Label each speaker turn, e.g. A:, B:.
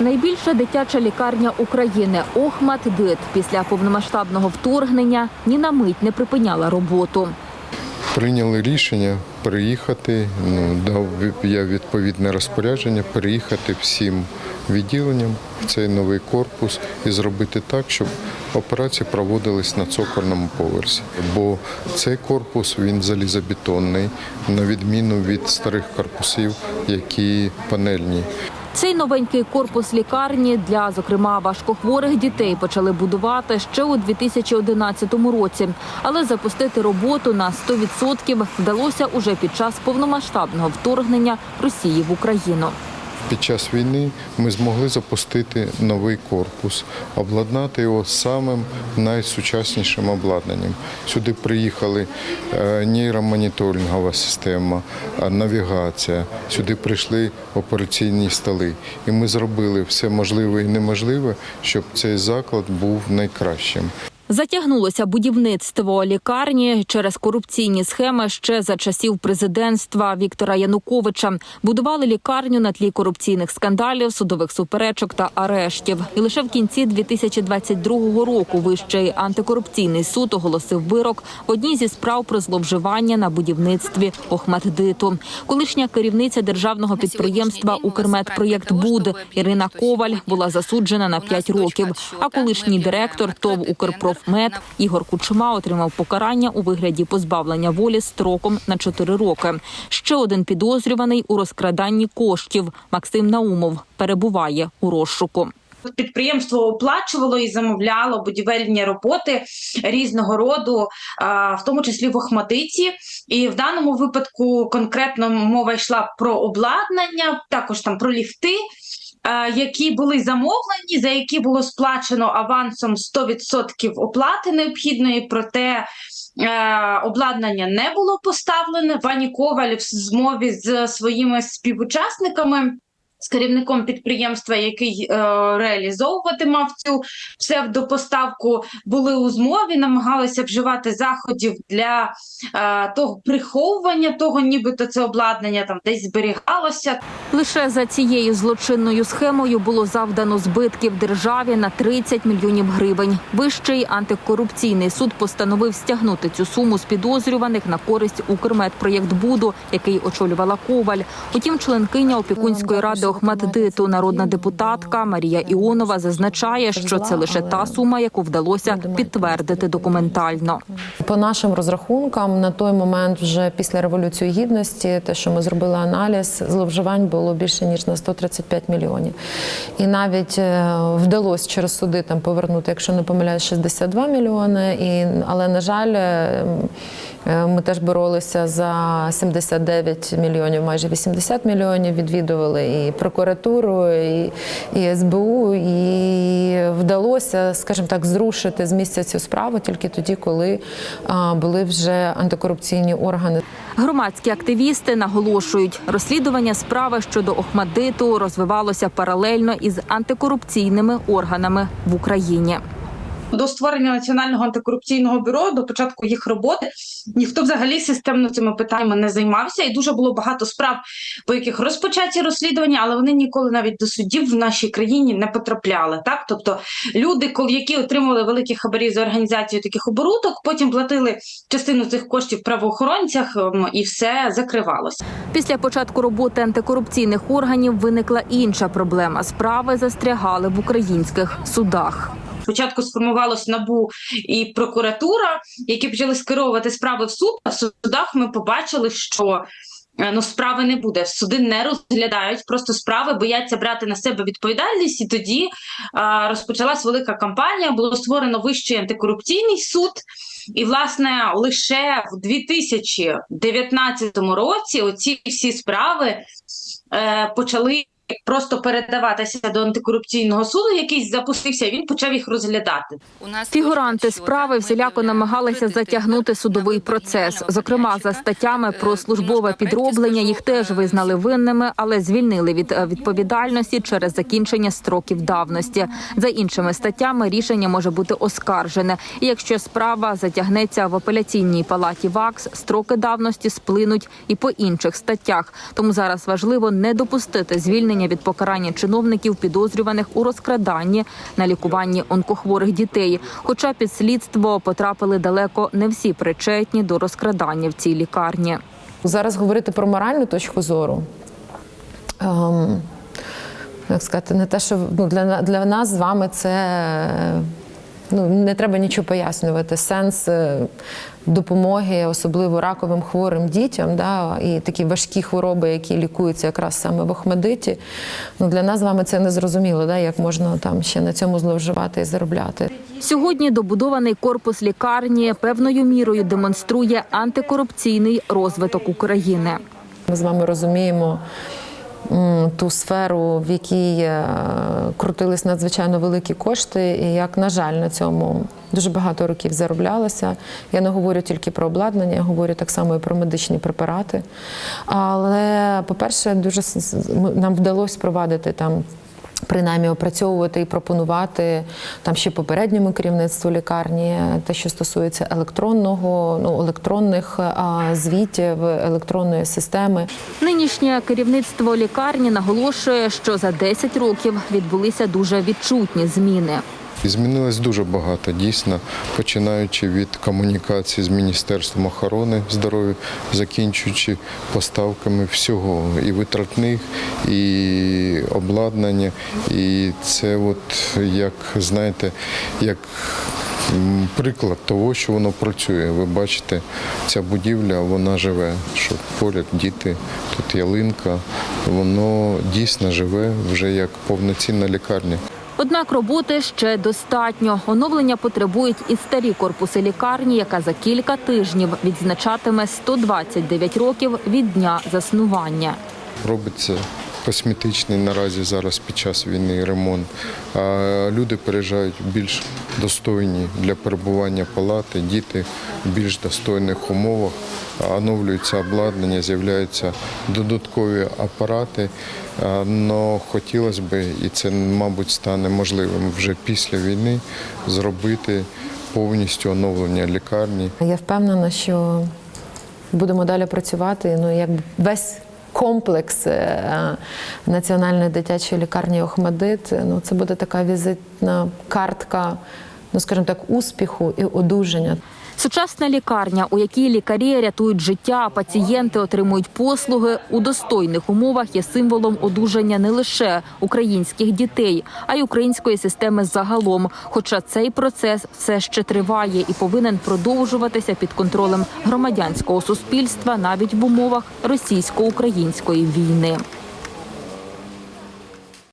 A: Найбільша дитяча лікарня України Охмат Дит після повномасштабного вторгнення ні на мить не припиняла роботу.
B: Прийняли рішення переїхати. Ну, дав я відповідне розпорядження переїхати всім відділенням в цей новий корпус і зробити так, щоб операції проводились на цокольному поверсі. Бо цей корпус він залізобетонний, на відміну від старих корпусів, які панельні.
A: Цей новенький корпус лікарні для, зокрема, важкохворих дітей почали будувати ще у 2011 році. Але запустити роботу на 100% вдалося уже під час повномасштабного вторгнення Росії в Україну.
B: Під час війни ми змогли запустити новий корпус, обладнати його самим найсучаснішим обладнанням. Сюди приїхали е, нейромоніторингова система, е, навігація. Сюди прийшли операційні столи. І ми зробили все можливе і неможливе, щоб цей заклад був найкращим.
A: Затягнулося будівництво лікарні через корупційні схеми ще за часів президентства Віктора Януковича. Будували лікарню на тлі корупційних скандалів, судових суперечок та арештів. І лише в кінці 2022 року Вищий антикорупційний суд оголосив вирок в одній зі справ про зловживання на будівництві Охматдиту. Колишня керівниця державного підприємства Укрмедпроєкт Буд Ірина Коваль була засуджена на 5 років. А колишній директор ТОВ Укрпрофмед Ігор Кучма отримав покарання у вигляді позбавлення волі строком на 4 роки. Ще один підозрюваний у розкраданні коштів Максим Наумов перебуває у розшуку.
C: Підприємство оплачувало і замовляло будівельні роботи різного роду, в тому числі в Охматиці. І в даному випадку конкретно мова йшла про обладнання, також там про ліфти. А, Які були замовлені, за які було сплачено авансом 100% оплати необхідної, проте е, обладнання не було поставлене. Пані Коваль в змові з своїми співучасниками з керівником підприємства, який е, реалізовувати мав цю псевдопоставку, були у змові, намагалися вживати заходів для е, того приховування того, нібито це обладнання там десь зберігалося.
A: Лише за цією злочинною схемою було завдано збитків державі на 30 мільйонів гривень. Вищий антикорупційний суд постановив стягнути цю суму з підозрюваних на користь Укрмедпроєкт Буду, який очолювала Коваль. Утім, членкиня опікунської ради Охматдиту, народна депутатка Марія Іонова зазначає, що це лише та сума, яку вдалося підтвердити документально.
D: По нашим розрахункам, на той момент, вже після революції гідності, те, що ми зробили аналіз, зловживань було більше ніж на 135 мільйонів. І навіть е, вдалося через суди там повернути, якщо не помиляюсь, 62 мільйони. І, але на жаль, е, е, ми теж боролися за 79 мільйонів, майже 80 мільйонів. Відвідували і прокуратуру, і, і СБУ, і вдалося, скажімо так, зрушити з місця цю справу тільки тоді, коли були вже антикорупційні органи.
A: Громадські активісти наголошують, розслідування справи щодо Охмадиту розвивалося паралельно із антикорупційними органами в Україні.
C: До створення національного антикорупційного бюро до початку їх роботи ніхто взагалі системно цими питаннями не займався, і дуже було багато справ, по яких розпочаті розслідування, але вони ніколи навіть до судів в нашій країні не потрапляли. Так, тобто люди, які отримували великі хабарі за організацію таких оборудок, потім платили частину цих коштів правоохоронцях, ем, і все закривалося.
A: Після початку роботи антикорупційних органів виникла інша проблема. Справи застрягали в українських судах.
C: Спочатку сформувалось набу і прокуратура, які почали скеровувати справи в суд. А в судах ми побачили, що е, ну справи не буде. Суди не розглядають просто справи, бояться брати на себе відповідальність. І тоді а, розпочалась велика кампанія. Було створено вищий антикорупційний суд. І, власне, лише в 2019 році оці всі справи е, почали просто передаватися до антикорупційного суду, який запустився, він почав їх розглядати.
A: Фігуранти справи всіляко намагалися затягнути судовий процес. Зокрема, за статтями про службове підроблення їх теж визнали винними, але звільнили від е, відповідальності через закінчення строків давності. За іншими статтями рішення може бути оскаржене. І якщо справа затягнеться в апеляційній палаті ВАКС, строки давності сплинуть і по інших статтях. Тому зараз важливо не допустити звільнення відхилення від покарання чиновників, підозрюваних у розкраданні на лікуванні онкохворих дітей. Хоча під слідство потрапили далеко не всі причетні до розкрадання в цій лікарні.
D: Зараз говорити про моральну точку зору. Ем, як сказати, не те, що ну, для, для нас з вами це ну, не треба нічого пояснювати. Сенс е, допомоги, особливо раковим хворим дітям, да, і такі важкі хвороби, які лікуються якраз саме в Охмадиті. Ну, для нас з вами це не зрозуміло, да, як можна там ще на цьому зловживати і заробляти.
A: Сьогодні добудований корпус лікарні певною мірою демонструє антикорупційний розвиток України.
D: Ми з вами розуміємо ту сферу, в якій е, крутились надзвичайно великі кошти, і як, на жаль, на цьому дуже багато років зароблялося. Я не говорю тільки про обладнання, я говорю так само і про медичні препарати. Але, по-перше, дуже нам вдалося впровадити там. Принаймні опрацьовувати і пропонувати там ще попередньому керівництву лікарні те, що стосується електронного, ну електронних а, звітів, електронної системи.
A: Нинішнє керівництво лікарні наголошує, що за 10 років відбулися дуже відчутні зміни.
B: Змінилось дуже багато, дійсно, починаючи від комунікації з Міністерством охорони здоров'я, закінчуючи поставками всього і витратних, і обладнання. І це, от як знаєте, як приклад того, що воно працює. Ви бачите, ця будівля вона живе. Що поряд діти, тут ялинка, воно дійсно живе вже як повноцінна лікарня.
A: Однак роботи ще достатньо. Оновлення потребують і старі корпуси лікарні, яка за кілька тижнів відзначатиме 129 років від дня заснування.
B: Робиться косметичний наразі зараз під час війни ремонт. А люди переїжджають більш достойні для перебування палати, діти в більш достойних умовах. Оновлюється обладнання, з'являються додаткові апарати. Але хотілося б, і це, мабуть, стане можливим вже після війни, зробити повністю оновлення лікарні.
D: Я впевнена, що будемо далі працювати. Ну, як весь комплекс е, національної дитячої лікарні Охмадит, ну це буде така візитна картка, ну скажімо так, успіху і одужання.
A: Сучасна лікарня, у якій лікарі рятують життя, а пацієнти отримують послуги у достойних умовах, є символом одужання не лише українських дітей, а й української системи загалом. Хоча цей процес все ще триває і повинен продовжуватися під контролем громадянського суспільства навіть в умовах російсько-української війни.